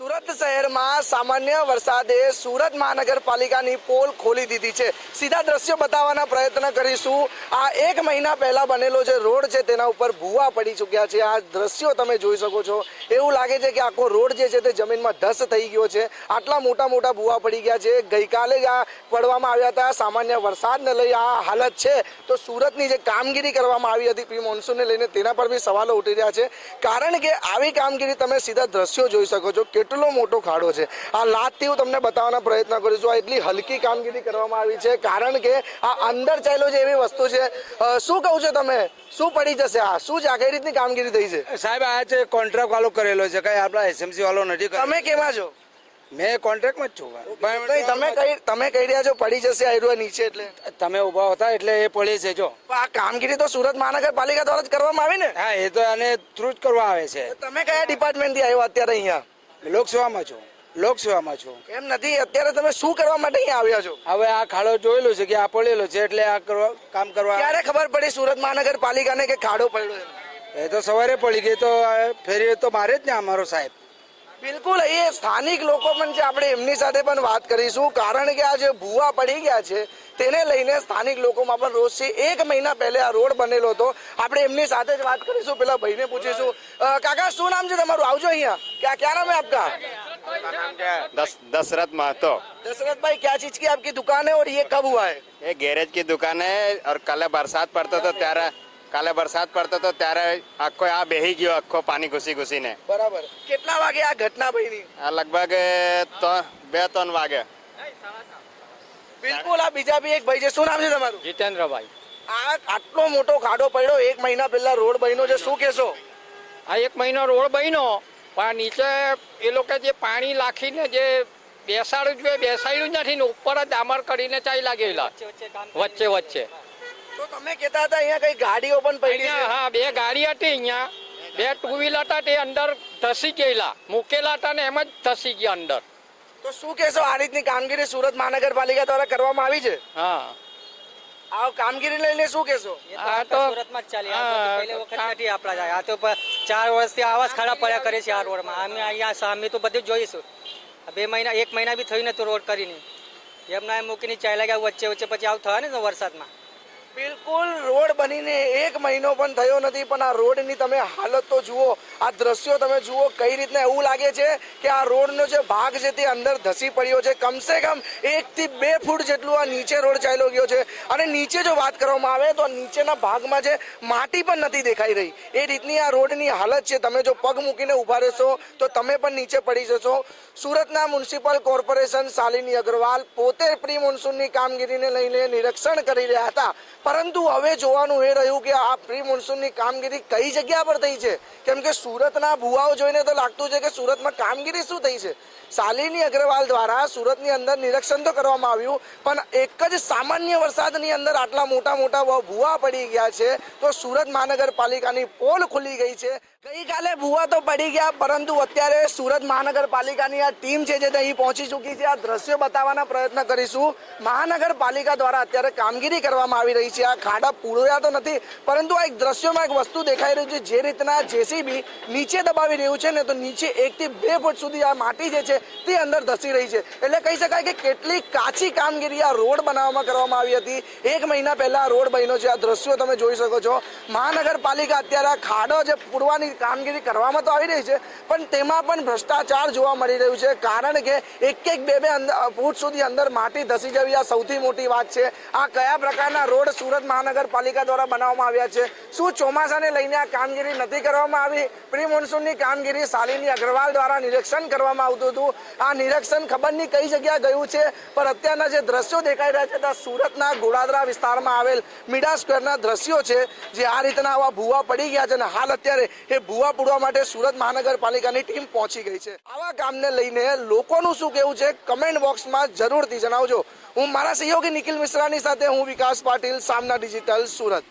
સુરત શહેરમાં સામાન્ય વરસાદે સુરત મહાનગરપાલિકાની પોલ ખોલી દીધી છે. સીધા દ્રશ્યો બતાવવાના પ્રયત્ન કરીશું. આ એક મહિના પહેલા બનેલો જે રોડ છે તેના ઉપર ભૂવા પડી ચૂક્યા છે. આ દ્રશ્યો તમે જોઈ શકો છો. એવું લાગે છે કે આખો રોડ જે છે તે જમીનમાં ધસ થઈ ગયો છે. આટલા મોટા મોટા ભૂવા પડી ગયા છે. ગઈકાલે જ આ પડવામાં આવ્યા હતા. સામાન્ય વરસાદને લઈ આ હાલત છે. તો સુરતની જે કામગીરી કરવામાં આવી હતી પ્રી મોન્સૂનને લઈને તેના પર બી સવાલો ઉઠી રહ્યા છે. કારણ કે આવી કામગીરી તમે સીધા દ્રશ્યો જોઈ શકો છો. કેટલો મોટો ખાડો છે. આ લાતથી હું તમને બતાવવાનો પ્રયત્ન કરું છું આ એટલી હલકી કામગીરી કરવામાં આવી છે કારણ કે આ અંદર ચાલ્યો છે એવી વસ્તુ છે શું કહું છો તમે? શું પડી જશે આ? શું છે? આ કઈ રીતની કામગીરી થઈ છે? સાહેબ આ છે કોન્ટ્રાક્ટ વાળો કરેલો છે કઈ આપણા એસએમસી વાળો નથી તમે કેમાં છો? મેં કોન્ટ્રાક્ટમાં જ છું. તમે કઈ તમે કહી રહ્યા છો પડી જશે આયરુઆ નીચે એટલે? તમે ઊભા હતા એટલે એ પડી છે જો. આ કામગીરી તો સુરત મહાનગરપાલિકા દ્વારા જ કરવામાં આવી ને? હા એ તો આને થ્રુ જ કરવા આવે છે. તમે કયા ડિપાર્ટમેન્ટથી આવ્યો અત્યારે અહીંયા? લોકસેવામાં છું? લોકસેવામાં છું? એમ નથી અત્યારે તમે શું કરવા માટે અહીંયા આવ્યા છો? હવે આ ખાડો જોયેલો છે કે આ પડેલો છે એટલે આ કરવા કામ કરવા ક્યારે ખબર પડી સુરત મહાનગરપાલિકાને કે ખાડો પડ્યો એ તો સવારે પડી ગઈ તો ફેરી તો મારે જ ને અમારો સાહેબ. બિલકુલ એ સ્થાનિક લોકો પણ છે આપણે એમની સાથે પણ વાત કરીશું કારણ કે આ જે ભૂવા પડી ગયા છે તેને લઈને સ્થાનિક લોકોમાં પણ રોષ છે એક મહિના પહેલે આ રોડ બનેલો હતો આપણે એમની સાથે જ વાત કરીશું પેલા ભાઈને પૂછીશું અ, કાકા શું નામ છે તમારું આવજો અહીંયા ક્યાં ક્યાં નામ है आपका दस दशरथ महतो दशरथ भाई क्या चीज की आपकी दुकान है और ये कब हुआ है ये गैरेज की दुकान है और કાલે વરસાદ પડતો તો ત્યારે કાલે વરસાદ પડતો તો ત્યારે આખો આ બેહી ગયો આખો પાણી ઘૂસી ઘૂસીને બરાબર કેટલા વાગે આ ઘટના બની આ લગભગ ત્રણ બે ત્રણ વાગે બિલકુલ આ બીજા બી એક ભાઈ છે. શું નામ છે તમારું? જીતેન્દ્રભાઈ. આ આટલો મોટો ખાડો પડ્યો એક મહિના પહેલા રોડ બન્યો છે. શું કહેશો? આ એક મહિનો રોડ બન્યો પણ નીચે એ લોકો જે પાણી નાખીને જે બેસાડ્યું જોઈએ બેસાડ્યું જ નથી ને ઉપર જ ડામર કરીને ચાલી લાગેલા. વચ્ચે વચ્ચે તો તમે કહેતા હતા અહીંયા કઈ ગાડીઓ પણ પડી છે? હા બે ગાડી હતી અહીંયા. બે ટુ વ્હીલર હતા તે અંદર ધસી ગયેલા. મૂકેલા હતા ને એમ જ ધસી ગયા અંદર. તો શું કહેશો? આ રીતની કામગીરી સુરત મહાનગરપાલિકા દ્વારા કરવામાં આવી છે? હા. આ કામગીરી લઈને શું કહેશો? આ તો સુરતમાં જ ચાલી. પહેલે તો વખત નથી આપણા જાય. આ તો ચાર વર્ષથી આવા જ ખાડા પડ્યા કરે છે આ રોડમાં. અમે અહીંયા સામે તો બધું જ જોઈશું. બે મહિના એક મહિના બી થયું નતું રોડ કરીને. એમના એમ મૂકીને ચાલ્યા ગયા વચ્ચે વચ્ચે પછી આવું થયા ને વરસાદમાં. બિલકુલ, રોડ બનીને એક મહિનો પણ થયો નથી, પણ આ રોડની તમે હાલત તો જુઓ, આ દ્રશ્યો તમે જુઓ કઈ રીતના એવું લાગે છે કે આ રોડનો જે ભાગ છે તે અંદર ધસી પડ્યો છે. કમસે કમ એકથી બે ફૂટ જેટલું આ નીચે રોડ ચાલ્યો ગયો છે. અને નીચે જો વાત કરવામાં આવે તો નીચેના ભાગમાં જે માટી પણ નથી દેખાઈ રહી. એ રીતની આ રોડની હાલત છે. તમે જો પગ મૂકીને ઊભા રહેશો તો તમે પણ નીચે પડી જશો. સુરતના મ્યુનિસિપલ કોર્પોરેશન શાલિની અગ્રવાલ પોતે પ્રી મોન્સૂનની કામગીરીને લઈને નિરીક્ષણ કરી રહ્યા હતા. પરંતુ હવે જોવાનું એ રહ્યું કે આ પ્રી મોન્સૂનની કામગીરી કઈ જગ્યા પર થઈ છે? કેમ કે સુરતના ભુવાઓ જોઈને તો લાગતું છે કે સુરતમાં કામગીરી શું થઈ છે? શાલિની અગ્રવાલ દ્વારા સુરતની અંદર નિરીક્ષણ તો કરવામાં આવ્યું, પણ એક જ સામાન્ય વરસાદની અંદર આટલા મોટા મોટા ભૂવા પડી ગયા છે, તો સુરત મહાનગરપાલિકાની પોલ ખુલી ગઈ છે. ગઈકાલે ભૂવા તો પડી ગયા, પરંતુ અત્યારે સુરત મહાનગરપાલિકાની આ ટીમ છે જે અહીં પહોંચી ચૂકી છે. આ દ્રશ્યો બતાવવાના પ્રયત્ન કરીશું. મહાનગરપાલિકા દ્વારા અત્યારે કામગીરી કરવામાં આવી રહી છે. આ ખાડા પૂર્યા તો નથી, પરંતુ આ એક દ્રશ્યોમાં એક વસ્તુ દેખાઈ રહ્યું છે, જે રીતના જેસીબી નીચે દબાવી રહ્યું છે ને તો નીચે એકથી બે ફૂટ સુધી આ માટી જે છે તે અંદર ધસી રહી છે. એટલે કહી શકાય કે કેટલી કાચી કામગીરી આ રોડ બનાવવામાં કરવામાં આવી હતી. એક મહિના પહેલા રોડ બન્યો છે. આ દ્રશ્યો તમે જોઈ શકો છો. મહાનગરપાલિકા અત્યારે આ ખાડો જે પૂરવાની કામગીરી કરવામાં તો આવી રહી છે, પણ તેમાં પણ ભ્રષ્ટાચાર જોવા મળી રહ્યું છે. કારણ કે એક એક બે બે ફૂટ સુધી અંદર માટી ધસી જવી આ સૌથી મોટી વાત છે. આ કયા પ્રકારના રોડ સુરત મહાનગરપાલિકા દ્વારા બનાવવામાં આવ્યા છે. શું ચોમાસાને લઈને આ કામગીરી નથી કરવામાં આવી? પ્રી મોન્સૂનની કામગીરી શાલિની અગ્રવાલ દ્વારા નિરીક્ષણ કરવામાં આવતું હતું. આ નિરીક્ષણ ખબર નહીં કઈ જગ્યાએ ગયું છે, પણ અત્યારના જે દ્રશ્યો દેખાઈ રહ્યા છે, ત્યાં સુરતના ગોળાદરા વિસ્તારમાં આવેલ મીડા સ્ક્વેરના દ્રશ્યો છે, જે આ રીતના આવા ભૂવા પડી ગયા છે અને હાલ અત્યારે એ ભૂવા પૂરવા માટે સુરત મહાનગરપાલિકાની ટીમ પહોંચી ગઈ છે. આવા કામને લઈને લોકોનું શું કહેવું છે, કમેન્ટ બોક્સમાં જરૂરથી જણાવજો. હું મારા સહયોગી નિખિલ મિશ્રાની સાથે હું વિકાસ પાટીલ સામના ડિજિટલ સુરત.